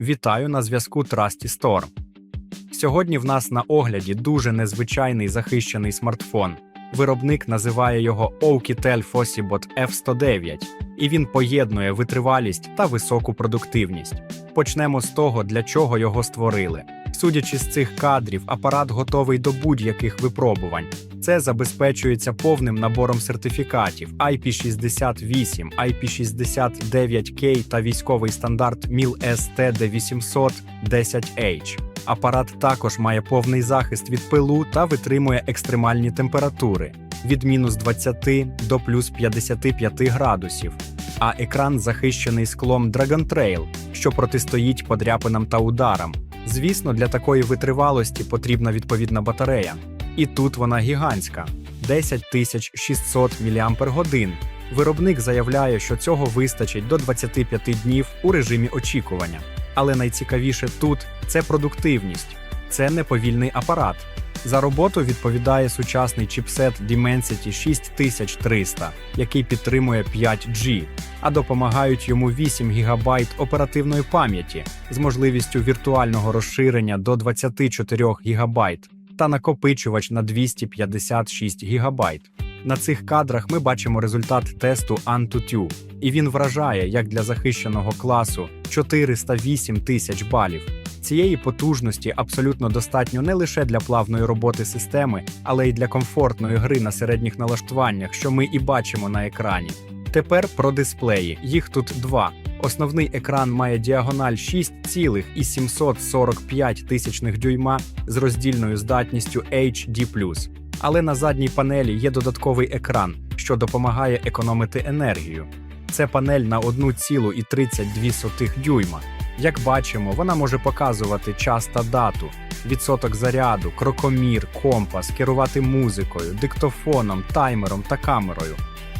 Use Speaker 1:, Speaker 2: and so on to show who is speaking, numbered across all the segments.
Speaker 1: Вітаю на зв'язку Trusty Store. Сьогодні в нас на огляді дуже незвичайний захищений смартфон. Виробник називає його Oukitel Fossibot F109, і він поєднує витривалість та високу продуктивність. Почнемо з того, для чого його створили. Судячи з цих кадрів, апарат готовий до будь-яких випробувань. Це забезпечується повним набором сертифікатів IP68, IP69K та військовий стандарт MIL STD 810H. Апарат також має повний захист від пилу та витримує екстремальні температури від мінус 20 до плюс 55 градусів. А екран захищений склом Dragon Trail, що протистоїть подряпинам та ударам. Звісно, для такої витривалості потрібна відповідна батарея. І тут вона гігантська 10600 мАч. Виробник заявляє, що цього вистачить до 25 днів у режимі очікування. Але найцікавіше тут це продуктивність, це неповільний апарат. За роботу відповідає сучасний чіпсет Dimensity 6300, який підтримує 5G, а допомагають йому 8 ГБ оперативної пам'яті з можливістю віртуального розширення до 24 ГБ та накопичувач на 256 ГБ. На цих кадрах ми бачимо результат тесту AnTuTu, і він вражає як для захищеного класу 408 тисяч балів. Цієї потужності абсолютно достатньо не лише для плавної роботи системи, але й для комфортної гри на середніх налаштуваннях, що ми і бачимо на екрані. Тепер про дисплеї. Їх тут два. Основний екран має діагональ 6,745 тисячних дюйма з роздільною здатністю HD+. Але на задній панелі є додатковий екран, що допомагає економити енергію. Це панель на 1,32 дюйма. Як бачимо, вона може показувати час та дату, відсоток заряду, крокомір, компас, керувати музикою, диктофоном, таймером та камерою.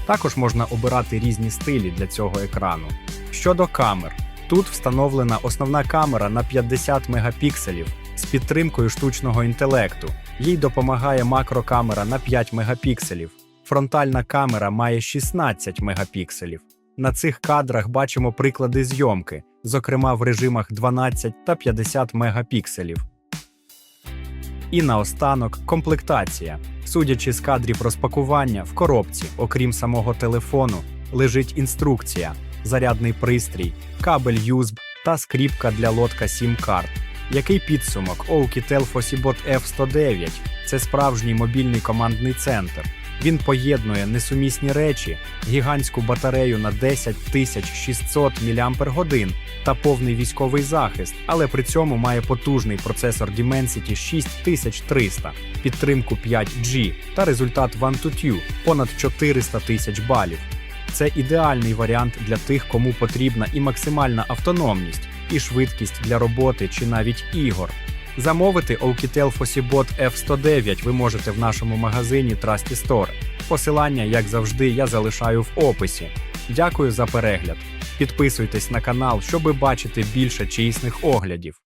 Speaker 1: Також можна обирати різні стилі для цього екрану. Щодо камер, тут встановлена основна камера на 50 мегапікселів з підтримкою штучного інтелекту. Їй допомагає макрокамера на 5 мегапікселів. Фронтальна камера має 16 мегапікселів. На цих кадрах бачимо приклади зйомки, зокрема в режимах 12 та 50 мегапікселів. І наостанок комплектація. Судячи з кадрів розпакування, в коробці, окрім самого телефону, лежить інструкція, зарядний пристрій, кабель USB та скріпка для лодка SIM-карт. Який підсумок Oukitel Fossibot F109 – це справжній мобільний командний центр. Він поєднує несумісні речі, гігантську батарею на 10 600 мАч та повний військовий захист, але при цьому має потужний процесор Dimensity 6300, підтримку 5G та результат OneTuTu понад 400 тисяч балів. Це ідеальний варіант для тих, кому потрібна і максимальна автономність, і швидкість для роботи чи навіть ігор. Замовити Oukitel Fossibot F109 ви можете в нашому магазині Trusty Store. Посилання, як завжди, я залишаю в описі. Дякую за перегляд. Підписуйтесь на канал, щоби бачити більше чисних оглядів.